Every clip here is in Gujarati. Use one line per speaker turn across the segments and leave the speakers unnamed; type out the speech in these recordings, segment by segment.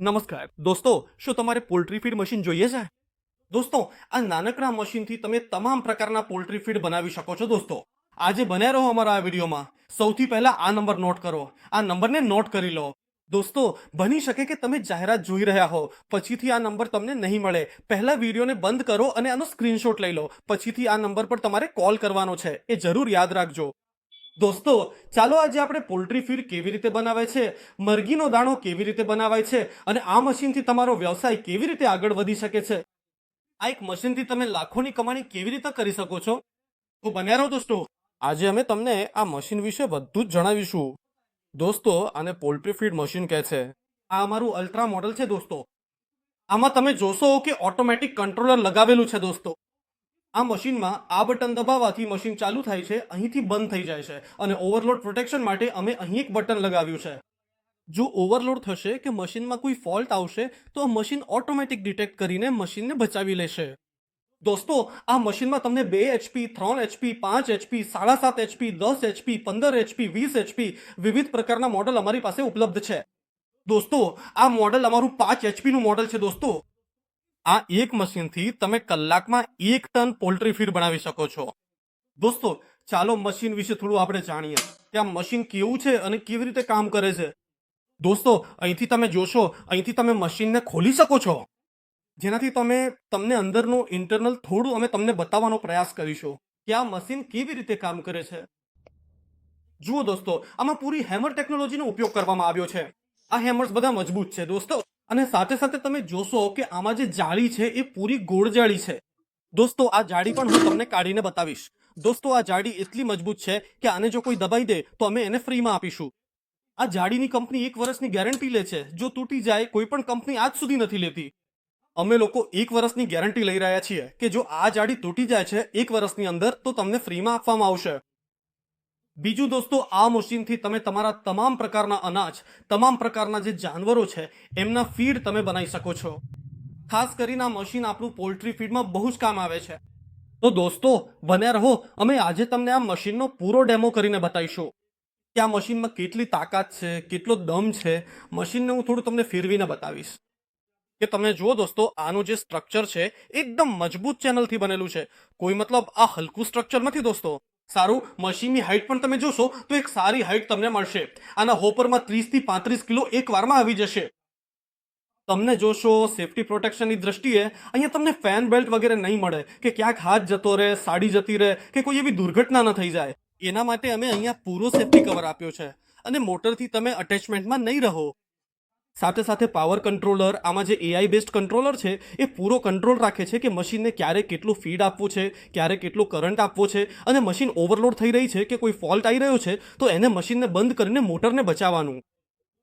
નમસ્કાર. દોસ્તો, શું તમારે પોલ્ટ્રી ફીડ મશીન જોઈએ છે? દોસ્તો, આ નાનકડા મશીનથી તમે તમામ પ્રકારના પોલ્ટ્રી ફીડ બનાવી શકો છો, દોસ્તો. આજે બન્યા રહો અમારા આ વિડીયોમાં. સૌથી પહેલા આ નંબર નોટ કરો. આ નંબરને નોટ કરી લો. દોસ્તો, બની શકે કે તમે જાહેરાત જોઈ રહ્યા હો, પછીથી આ નંબર તમને નહીં મળે. પહેલા વિડીયોને બંધ કરો અને આનો સ્ક્રીનશોટ લઈ લો. પછીથી આ નંબર પર તમારે કોલ કરવાનો છે. એ જરૂર યાદ રાખજો. દોસ્તો, ચાલો આજે આપણે પોલ્ટ્રી ફીડ કેવી રીતે બનાવે છે, મરઘીનો દાણો કેવી રીતે બનાવાય છે અને આ મશીનથી તમારો વ્યવસાય કેવી રીતે આગળ વધી શકે છે. આ એક મશીનથી તમે લાખોની કમાણી કેવી રીતે કરી શકો છો? તો બન્યા રહો દોસ્તો. આજે અમે તમને આ મશીન વિશે બધું જ જણાવીશું. દોસ્તો, આને પોલ્ટ્રી ફીડ મશીન કહે છે. આ અમારું અલ્ટ્રા મોડલ છે દોસ્તો. આમાં તમે જોશો કે ઓટોમેટિક કંટ્રોલર લગાવેલું છે દોસ્તો. આ મશીનમાં આ બટન દબાવવાથી મશીન ચાલુ થાય છે, અહીંથી બંધ થઈ જાય છે અને ઓવરલોડ પ્રોટેક્શન માટે અમે અહીં એક બટન લગાવ્યું છે. જો ઓવરલોડ થશે કે મશીનમાં કોઈ ફોલ્ટ આવશે, તો મશીન ઓટોમેટિક ડિટેક્ટ કરીને મશીનને બચાવી લેશે. દોસ્તો, આ મશીનમાં તમને બે એચપી, ત્રણ એચપી, પાંચ એચપી, સાડા સાત એચપી, દસ એચપી, પંદર એચપી, વીસ એચપી વિવિધ પ્રકારના મોડલ અમારી પાસે ઉપલબ્ધ છે. દોસ્તો, આ મોડલ અમારું પાંચ એચપીનું મોડલ છે દોસ્તો. આ એક મશીનથી તમે કલાકમાં એક ટન પોલ્ટ્રી ફીડ બનાવી શકો છો. દોસ્તો, ચાલો મશીન વિશે થોડું આપણે જાણીએ કે આ મશીન કેવું છે અને કેવી રીતે કામ કરે છે. દોસ્તો, અહીંથી તમે જોશો, અહીંથી તમે મશીનને ખોલી શકો છો. જેનાથી તમે, તમને અંદરનું ઇન્ટરનલ થોડું અમે તમને બતાવવાનો પ્રયાસ કરીશું કે આ મશીન કેવી રીતે કામ કરે છે. જુઓ દોસ્તો, આમાં પૂરી હેમર ટેકનોલોજીનો ઉપયોગ કરવામાં આવ્યો છે. આ હેમર્સ બધા મજબૂત છે દોસ્તો. અને સાથે સાથે તમે જોશો કે આમાં જે જાળી છે એ પૂરી ગોળ જાળી છે. દોસ્તો, આ જાળી પણ હું તમને કાઢીને બતાવીશ. દોસ્તો, આ જાળી એટલી મજબૂત છે કે આને જો કોઈ દબાઈ દે તો અમે એને ફ્રીમાં આપીશું. આ જાળીની કંપની એક વર્ષની ગેરંટી લે છે. જો તૂટી જાય, કોઈ પણ કંપની આજ સુધી નથી લેતી. અમે લોકો એક વર્ષની ગેરંટી લઈ રહ્યા છીએ કે જો આ જાળી તૂટી જાય છે એક વર્ષની અંદર, તો તમને ફ્રીમાં આપવામાં આવશે. બીજું દોસ્તો, આ મશીનથી તમે તમારા તમામ પ્રકારના અનાજ, તમામ પ્રકારના જે જાનવરો છે, એમના ફીડ તમે બનાવી શકો છો. ખાસ કરીને આ મશીન આપણું પોલ્ટ્રી ફીડમાં બહુ જ કામ આવે છે. તો દોસ્તો, બન્યા રહો, અમે આજે તમને આ મશીનનો પૂરો ડેમો કરીને બતાવીશું. કે આ મશીનમાં કેટલી તાકાત છે, કેટલો દમ છે, મશીનને હું થોડું તમને ફેરવીને બતાવીશ. કે તમે જુઓ દોસ્તો, આનું જે સ્ટ્રક્ચર છે, એકદમ મજબૂત ચેનલથી બનેલું છે. કોઈ મતલબ આ હલકું સ્ટ્રક્ચર નથી દોસ્તો. સારું, મશીનની હાઇટ પણ તમે જોશો તો એક સારી હાઇટ તમને મળશે. આના હોપરમાં ત્રીસથી પાંત્રીસ કિલો એક વારમાં આવી જશે. તમને જોશો સેફટી પ્રોટેક્શનની દ્રષ્ટિએ અહીંયા તમને ફેન બેલ્ટ વગેરે નહીં મળે, કે ક્યાંક હાથ જતો રહે, સાડી જતી રહે, કે કોઈ એવી દુર્ઘટના ન થઈ જાય. એના માટે અમે અહીંયા પૂરો સેફટી કવર આપ્યો છે. અને મોટરથી તમે અટેચમેન્ટમાં નહીં રહો. સાથે સાથે પાવર કંટ્રોલર આમાં જે એઆઈ બેસ્ડ કંટ્રોલર છે, એ પૂરો કંટ્રોલ રાખે છે કે મશીનને ક્યારે કેટલું ફીડ આપવું છે, ક્યારે કેટલો કરંટ આપવો છે, અને મશીન ઓવરલોડ થઈ રહી છે કે કોઈ ફોલ્ટ આવી રહ્યો છે, તો એને મશીનને બંધ કરીને મોટરને બચાવવાનું.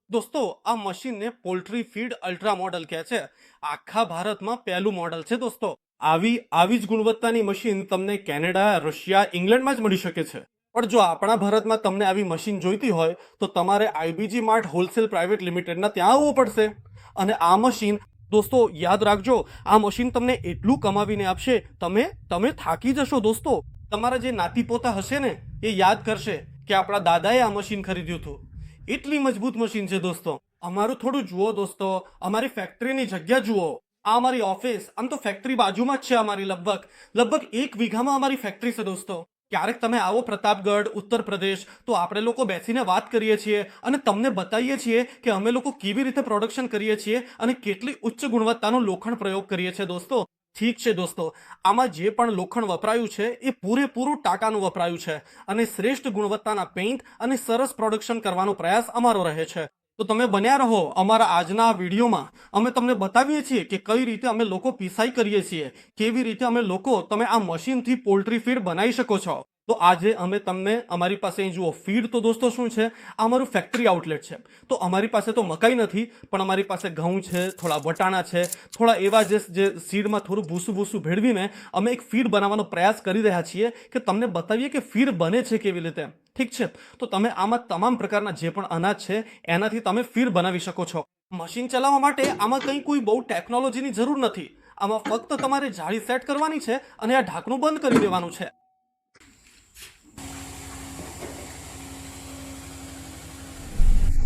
દોસ્તો, આ મશીનને પોલ્ટ્રી ફીડ અલ્ટ્રા મોડલ કહે છે. આખા ભારતમાં પહેલું મોડલ છે દોસ્તો. આવી આવી જ ગુણવત્તાની મશીન તમને કેનેડા, રશિયા, ઇંગ્લેન્ડમાં જ મળી શકે છે. પણ જો આપણા ભારતમાં તમને આવી મશીન જોઈતી હોય, તો તમારે I B G mart wholesale private લિમિટેડના ત્યાં આવવું પડશે. અને આ મશીન, દોસ્તો, યાદ રાખજો, આ મશીન તમને એટલું કમાવીને આપશે, તમે તમે થાકી જશો, દોસ્તો. તમારા જે નાતી પોતા હશે ને, એ યાદ કરશે કે આપણા દાદાએ આ મશીન ખરીદ્યું હતું. એટલી મજબૂત મશીન છે, દોસ્તો. અમારું થોડું જુઓ, દોસ્તો. અમારી ફેક્ટરીની જગ્યા જુઓ. આ અમારી ઓફિસ, આમ તો ફેક્ટરી બાજુમાં જ છે અમારી લગભગ. લગભગ એક વીઘામાં અમારી ફેક્ટરી છે, દોસ્તો. ક્યારેક તમે આવો પ્રતાપગઢ, ઉત્તર પ્રદેશ, તો આપણે લોકો બેસીને વાત કરીએ છીએ અને તમને બતાવીએ છીએ કે અમે લોકો કેવી રીતે પ્રોડક્શન કરીએ છીએ અને કેટલી ઉચ્ચ ગુણવત્તાનો લોખંડ પ્રયોગ કરીએ છીએ દોસ્તો. ઠીક છે દોસ્તો. આમાં જે પણ લોખંડ વપરાયું છે, એ પૂરેપૂરું ટાટાનું વપરાયું છે અને શ્રેષ્ઠ ગુણવત્તાના પેઇન્ટ અને સરસ પ્રોડક્શન કરવાનો પ્રયાસ અમારો રહે છે. તો તમે બન્યા રહો અમારા આજના આ વિડીયોમાં. અમે તમને બતાવીએ છીએ કે કઈ રીતે અમે લોકો પીસાઈ કરીએ છીએ. કેવી રીતે અમે લોકો તમે આ મશીનથી પોલ્ટ્રી ફીડ બનાવી શકો છો. તો આજે અમે તમને અમારી પાસે અહીં જુઓ, ફીડ તો દોસ્તો શું છે? આ અમારું ફેક્ટરી આઉટલેટ છે. તો અમારી પાસે તો મકાઈ નથી, પણ અમારી પાસે ઘઉં છે, થોડા વટાણા છે, થોડા એવા જે જે સીડમાં થોડું ભૂસું ભૂસું ભેળવીને અમે એક ફીડ બનાવવાનો પ્રયાસ કરી રહ્યા છીએ કે તમને બતાવીએ કે ફીડ બને છે કેવી રીતે. ઠીક છે? તો તમે આમાં તમામ પ્રકારના જે પણ અનાજ છે, એનાથી તમે ફીડ બનાવી શકો છો. મશીન ચલાવવા માટે આમાં કંઈ કોઈ બહુ ટેકનોલોજીની જરૂર નથી. આમાં ફક્ત તમારે જાળી સેટ કરવાની છે અને આ ઢાંકણું બંધ કરી દેવાનું છે.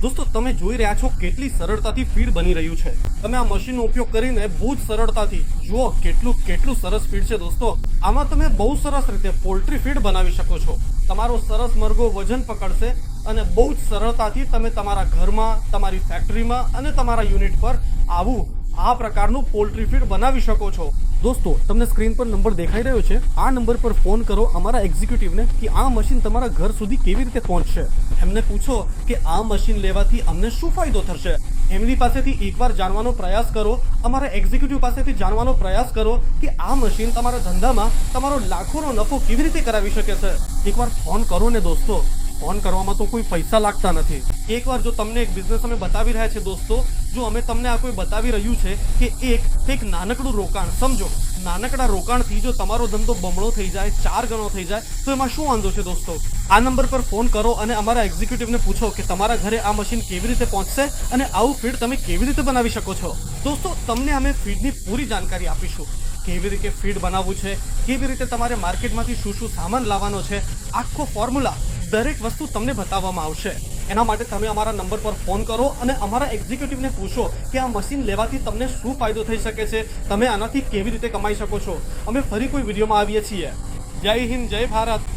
દોસ્તો, તમે જોઈ રહ્યા છો કેટલી સરળતાથી ફીડ બની રહ્યું છે. તમે આ મશીનનો ઉપયોગ કરીને બહુ જ સરળતાથી જુઓ કેટલું કેટલું સરસ ફીડ છે દોસ્તો. આમાં તમે બહુ સરસ રીતે પોલ્ટ્રી ફીડ બનાવી શકો છો. તમારો સરસ મરઘો વજન પકડશે અને બહુ જ સરળતાથી તમે તમારા ઘરમાં, તમારી ફેક્ટરીમાં અને તમારા યુનિટ પર આવું આ પ્રકારનું પોલ્ટ્રી ફીડ બનાવી શકો છો. દોસ્તો, તમને સ્ક્રીન પર નંબર દેખાઈ રહ્યો છે. આ નંબર પર ફોન કરો અમારા એક્ઝિક્યુટિવને કે આ મશીન તમારા ઘર સુધી કેવી રીતે પહોંચશે. એમને પૂછો કે આ મશીન લેવાથી અમને શું ફાયદો થશે. એમની પાસેથી એકવાર જાણવાનો પ્રયાસ કરો. અમારા એક્ઝિક્યુટિવ પાસેથી જાણવાનો પ્રયાસ કરો કે આ મશીન તમારા ધંધામાં તમારો લાખોનો નફો કેવી રીતે કરાવી શકે છે. એકવાર ફોન કરો ને દોસ્તો. ફોન કરવામાં તો કોઈ પૈસા લાગતા નથી. એકવાર જો તમને એક બિઝનેસ અમે બતાવી રહ્યા છે દોસ્તો જો અમે તમને આ કોઈ બતાવી રહ્યું છે કે એક એક નાનકડું રોકાણ, સમજો, નાનકડા રોકાણથી જો તમારો ધંધો બમણો થઈ જાય, ચાર ગણો થઈ જાય, તો એમાં શું વાંધો છે દોસ્તો? આ નંબર પર ફોન કરો અને અમારા એક્ઝિક્યુટિવને પૂછો કે તમારા ઘરે આ મશીન કેવી રીતે પહોંચશે અને આવું ફીડ તમે કેવી રીતે બનાવી શકો છો. દોસ્તો, તમને અમે ફીડની પૂરી જાણકારી આપીશું. કેવી રીતે ફીડ બનાવવું છે, કેવી રીતે તમારે માર્કેટમાંથી શું શું સામાન લાવવાનો છે, આખો ફોર્મ્યુલા દરેક વસ્તુ તમને બતાવવામાં આવશે. એના માટે તમે અમારા નંબર પર ફોન કરો અને અમારા એક્ઝિક્યુટિવને પૂછો કે આ મશીન લેવાથી તમને શું ફાયદો થઈ શકે છે, તમે આનાથી કેવી રીતે કમાઈ શકો છો. અમે ફરી કોઈ વિડીયોમાં આવીએ છીએ. જય હિન્દ, જય ભારત.